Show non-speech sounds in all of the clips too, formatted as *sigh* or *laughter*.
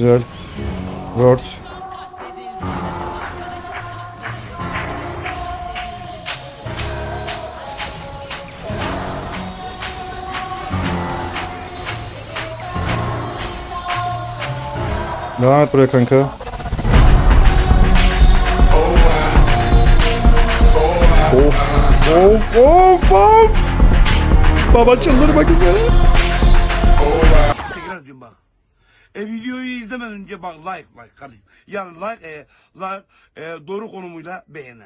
Güzel. Word. Devam et buraya kanka. Of of of of. Baba çıldırmak üzere. Önce bak like like kardeşim. Yani like, e, like e, doğru konumuyla beğeni.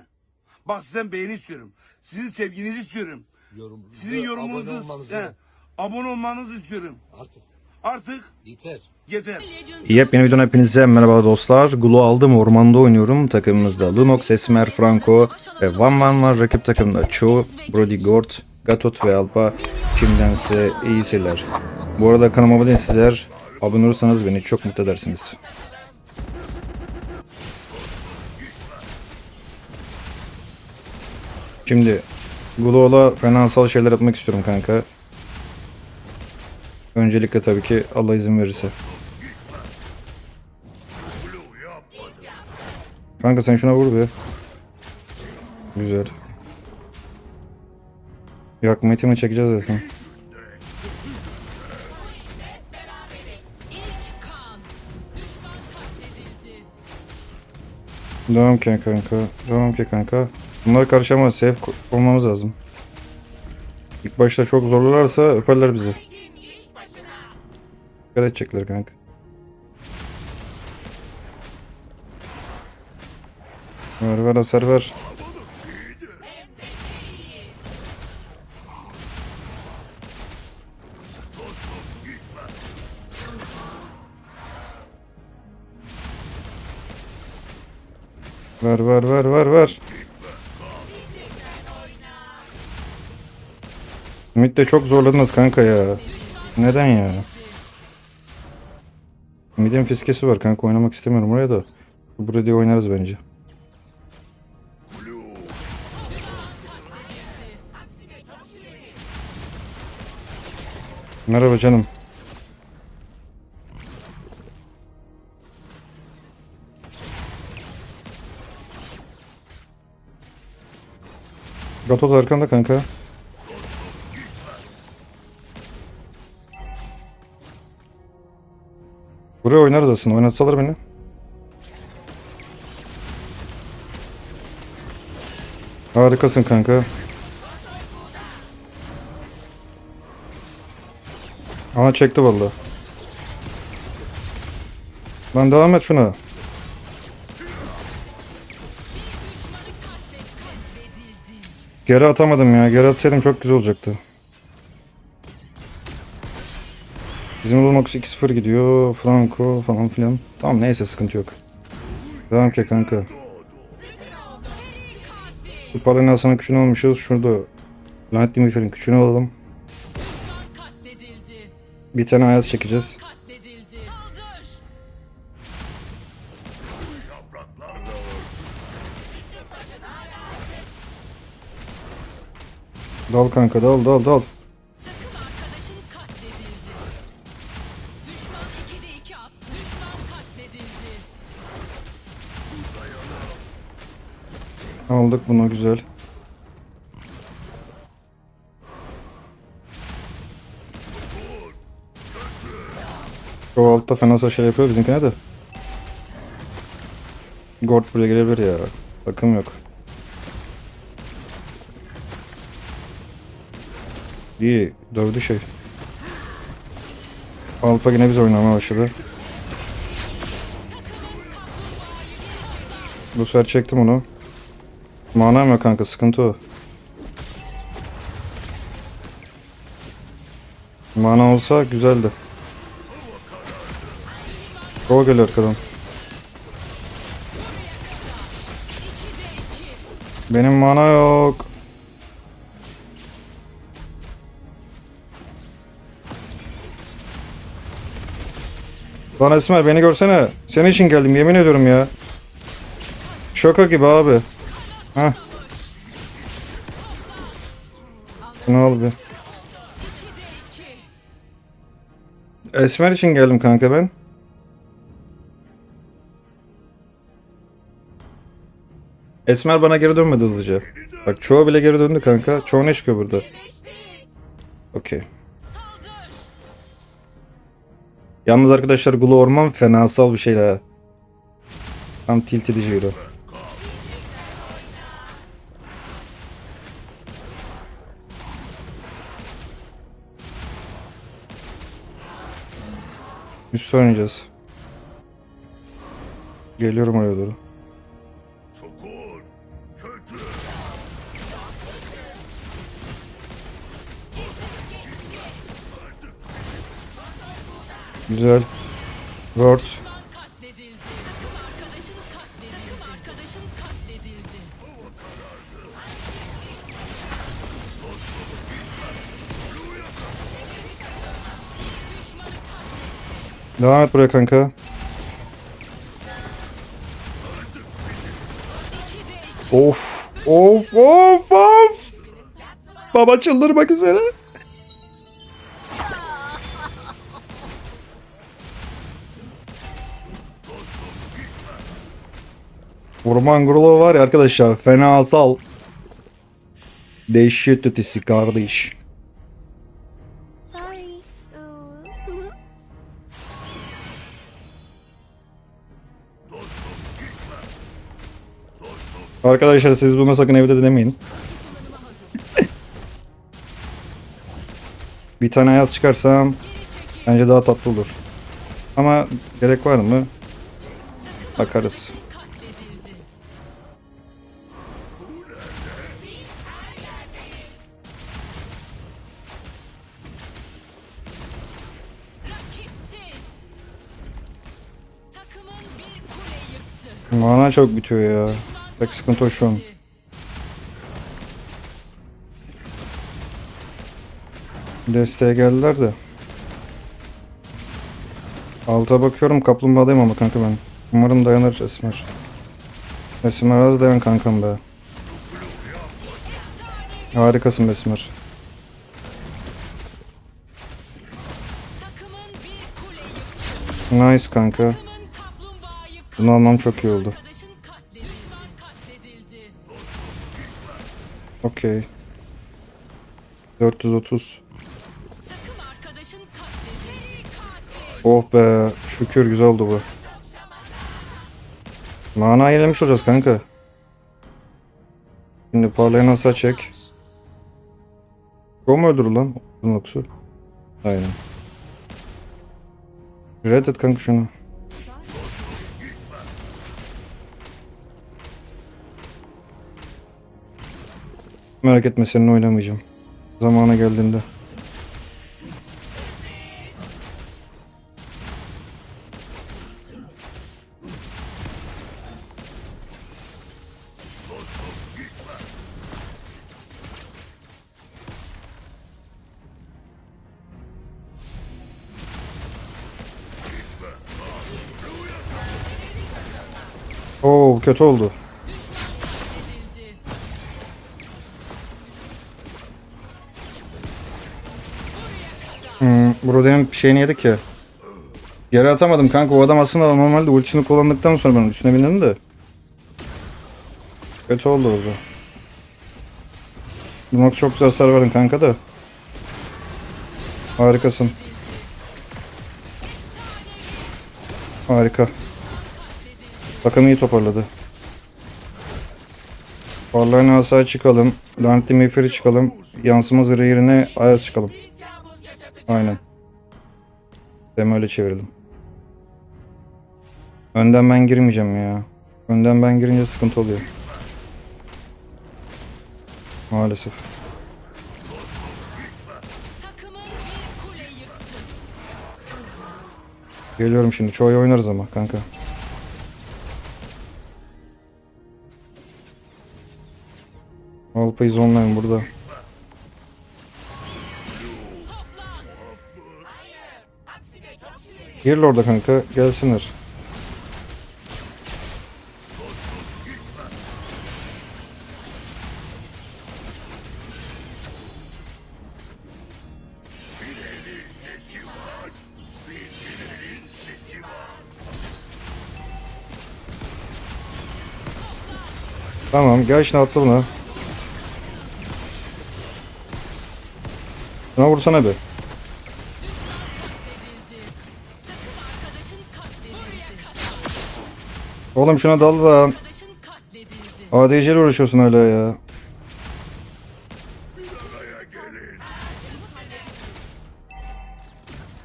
Bak sizden beğeni istiyorum. Sizin sevginizi istiyorum. Yorum, Sizin yorumunuzu, abone olmanızı he, abone olmanızı istiyorum. artık Artık yeter. yeter. Yepyeni videodan hepinize merhaba dostlar. Gulu aldım ormanda oynuyorum. Takımımızda Lunox, Esmer, Franco ve Van Van var. Rakip takımda Cho, Brody Gort, Gatot ve Alpa. Şimdiden size iyi seyirler. Bu arada kanalıma abone sizler. Abone olursanız beni çok mutlu edersiniz. Şimdi Gluo'la finansal şeyler yapmak istiyorum kanka. Öncelikle tabii ki Allah izin verirse. Kanka sen şuna vur be. Güzel. Yakma itimi çekeceğiz zaten. Devam ki kanka. Devam ki kanka. Bunlar karışamaz. Safe olmamız lazım. İlk başta çok zorlarlarsa öperler bizi. Dikkat edecekler kanka. Ver ver hasar ver. Ver ver ver ver ver. Ümit çok zorladınız kanka ya. Neden ya? Mid'in fiskesi var kanka oynamak istemiyorum oraya da. Burada diye oynarız bence. Merhaba canım. Gatot arkanda kanka. Buraya oynarız aslında. Oynatsalar beni. Harikasın kanka. Aha çekti valla. Lan devam et şuna. Geri atamadım ya. Geri atsaydım çok güzel olacaktı. Bizim Lunox 2-0 gidiyor. Franco falan filan. Tamam neyse sıkıntı yok. Devam ki kanka. Bu parayla sana küçüğünü almışız. Şurada Lanet Dimifer'in küçüğünü alalım. Bir tane ayaz çekeceğiz. Dal kanka dal dal dal. Takım arkadaşın katledildi. Düşman 2'de 2 attı. Düşman katledildi. Aldık bunu güzel. O altta fena şey yapıyor bizimkine de. Gord buraya gelebilir ya. Takım yok. İyi dövdü şey. Alpa yine biz oynamaya başladı. Bu sefer çektim onu. Manam yok kanka sıkıntı o. Mana olsa güzeldi. Gol geliyor arkadan. Benim mana yok. Lan Esmer beni görsene. Senin için geldim yemin ediyorum ya. Şoka gibi abi. Heh. Ne oldu? Esmer için geldim kanka ben. Esmer bana geri dönmedi hızlıca. Bak çoğu bile geri döndü kanka. Çoğu ne çıkıyor burada? Okey. Yalnız arkadaşlar Gulu Orman fenasal bir şey ha. Tam tilt edici yürü. Üst oynayacağız. Geliyorum oraya doğru. Düşmanı katledildi. Devam et buraya kanka. Of. Of of of. Baba çıldırmak üzere. Orman Grolo var ya arkadaşlar fenasal. Dehşet ötesi kardeş. Arkadaşlar siz bunu sakın evde denemeyin. *laughs* bir tane ayaz çıkarsam bence daha tatlı olur. Ama gerek var mı? Bakarız. Mana çok bitiyor ya. Tek sıkıntı o şu an. Desteğe geldiler de. Alta bakıyorum kaplumbağadayım ama kanka ben. Umarım dayanır Esmer. Esmer az dayan kankam be. Harikasın Esmer. Nice kanka. Bunu almam çok iyi oldu. Okey. 430. Takım arkadaşın katledildi. Katil. Oh be şükür güzel oldu bu. Mana yenilemiş olacağız kanka. Şimdi parlayan hasa çek. O mu öldürür lan? Lunox'u. Aynen. Red et kanka şunu. Merak etme seninle oynamayacağım. Zamanı geldiğinde. Oo kötü oldu. Brody'nin şeyini yedik ya. Geri atamadım kanka. O adam aslında normalde ultisini kullandıktan sonra ben üstüne bindim de. Kötü oldu orada. Lunox çok güzel hasar verdin kanka da. Harikasın. Harika. Takım iyi toparladı. Parlayan asa çıkalım. Lanetli meyferi çıkalım. Yansıma zırhı yerine ayaz çıkalım. Aynen. Dem öyle çevirelim. Önden ben girmeyeceğim ya. Önden ben girince sıkıntı oluyor. Maalesef. Geliyorum şimdi. Çoğu oynarız ama kanka. Alpayız online burada. Gir orada kanka. Gelsinler. Tamam gel şimdi atla buna. Şuna vursana bir. Oğlum şuna dal lan. ADC ile uğraşıyorsun hala ya.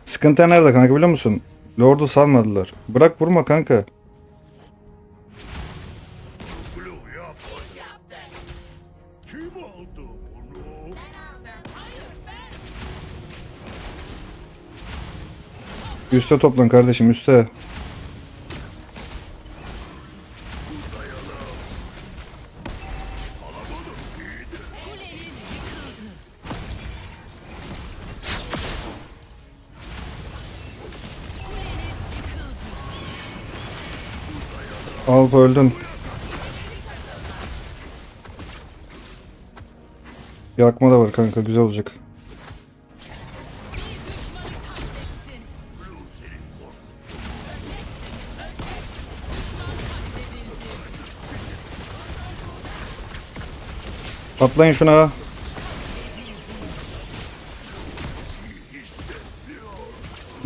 Sıkıntı nerede kanka biliyor musun? Lord'u salmadılar. Bırak vurma kanka. Üste toplan kardeşim üste. Alp öldün. Yakma da var kanka güzel olacak. Atlayın şuna.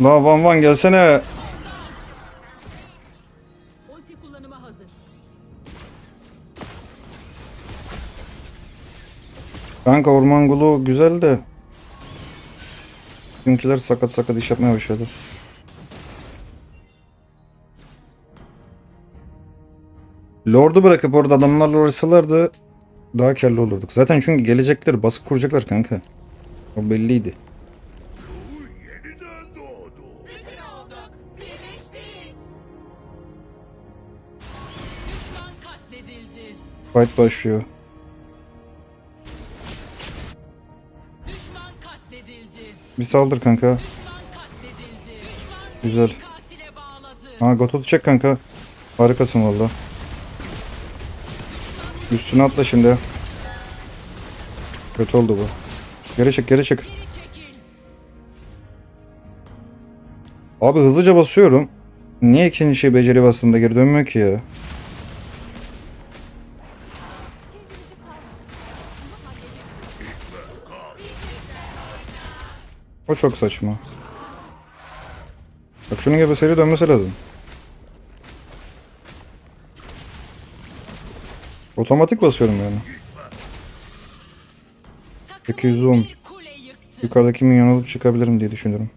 La Van Van gelsene. Kanka orman gulu güzel de. Bizimkiler sakat sakat iş yapmaya başladı. Lord'u bırakıp orada adamlarla uğraşsalardı daha karlı olurduk. Zaten çünkü gelecekler basıp kuracaklar kanka. O belliydi. Fight başlıyor. Bir saldır kanka. Güzel. Ha Gotot'u çek kanka. Harikasın valla. Üstüne atla şimdi. Kötü oldu bu. Geri çık geri çık. Abi hızlıca basıyorum. Niye ikinci şey beceri bastığımda geri dönmüyor ki ya? O çok saçma. Bak şunun gibi seri dönmesi lazım. Otomatik basıyorum yani. Takımın 210. bir kule yıktı. Yukarıdaki minyon alıp çıkabilirim diye düşünüyorum.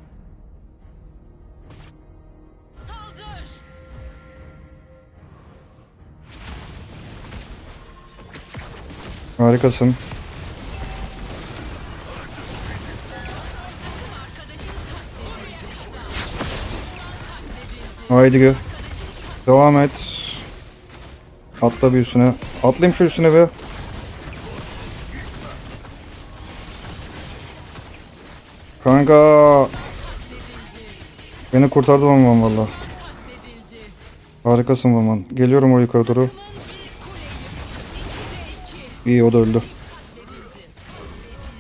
Harikasın. Haydi gö. Devam et. Atla bir üstüne. Atlayayım şu üstüne be. Kanka. Beni kurtardı Vaman valla. Harikasın Vaman. Geliyorum o yukarı doğru. İyi o da öldü.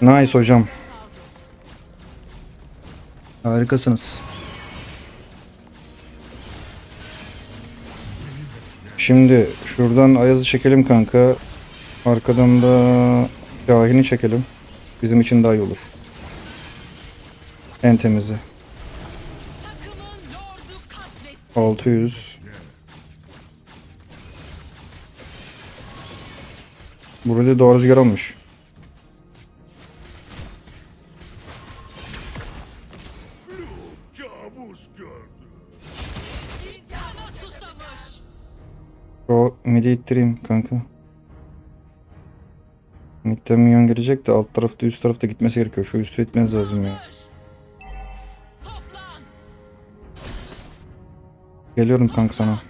Nice hocam. Harikasınız. Şimdi şuradan Ayaz'ı çekelim kanka. Arkadan da Şahin'i çekelim. Bizim için daha iyi olur. En temizi. Takımın lordu katletti. 600. Burada doğru rüzgar almış. O midi ittireyim kanka. Midden minyon gelecek de alt tarafta üst tarafta gitmesi gerekiyor. Şu üstü itmeniz lazım ya. Geliyorum kanka sana.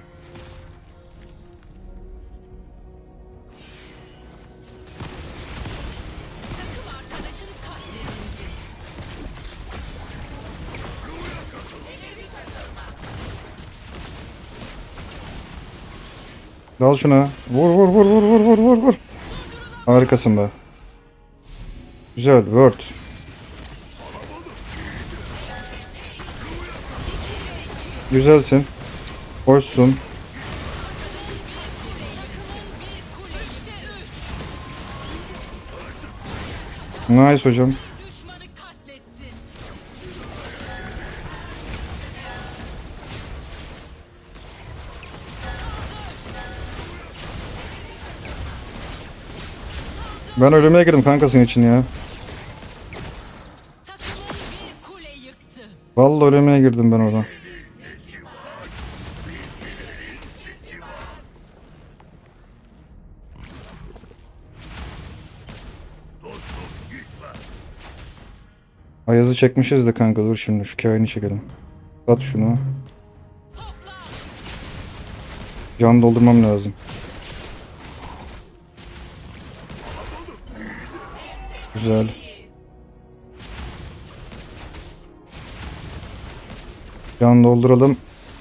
Al şuna. Vur vur vur vur vur vur vur vur. Harikasında. Güzel. Word. Güzelsin. Hoşsun. Nice hocam. Ben ölümüne girdim kankasın için ya. Vallahi ölümüne girdim ben orada. Ayazı çekmişiz de kanka dur şimdi şu kaini çekelim. At şunu. Can doldurmam lazım. Güzel. Can dolduralım.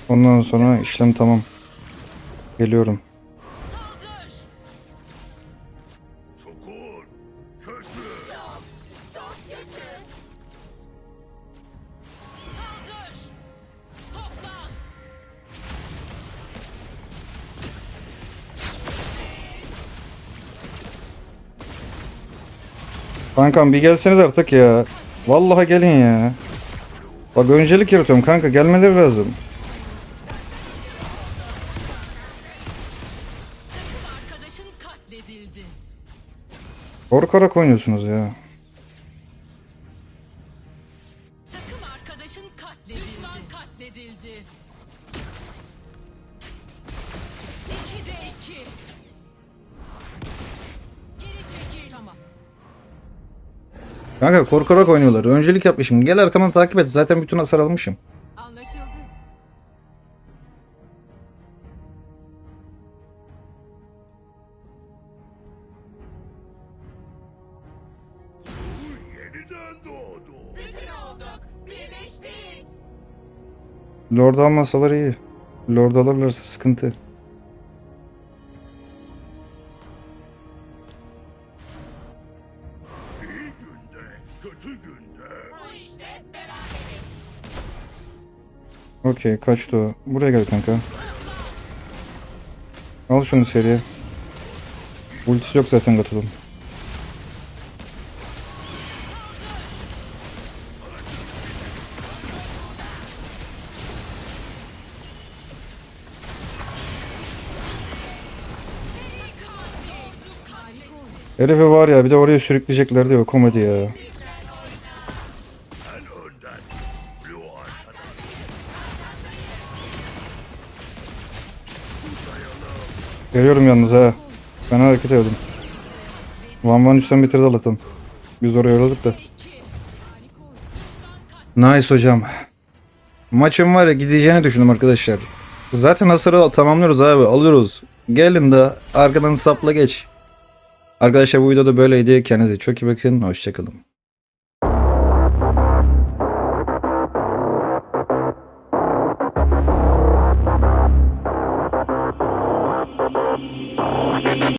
Ondan sonra işlem tamam. Geliyorum. Kankam bir gelseniz artık ya. Vallahi gelin ya. Bak öncelik yaratıyorum kanka gelmeleri lazım. Korkarak oynuyorsunuz ya. Kanka korkarak oynuyorlar. Öncelik yapmışım. Gel arkamdan takip et. Zaten bütün hasar almışım. Anlaşıldı. Lord almasalar iyi. Lord alırlarsa sıkıntı. Okey kaçtı o. Buraya gel kanka. Al şunu seriye. Ultisi yok zaten Gatul'un. Herifi var ya bir de oraya sürükleyecekler diyor komedi ya. Görüyorum yalnız ha. Ben hareket ediyordum. Van Van üstten bitirdi Allah'tan. Biz oraya yolladık da. Nice hocam. Maçın var ya gideceğini düşündüm arkadaşlar. Zaten hasarı tamamlıyoruz abi alıyoruz. Gelin de arkadan sapla geç. Arkadaşlar bu videoda böyleydi. Kendinize çok iyi bakın. Hoşçakalın.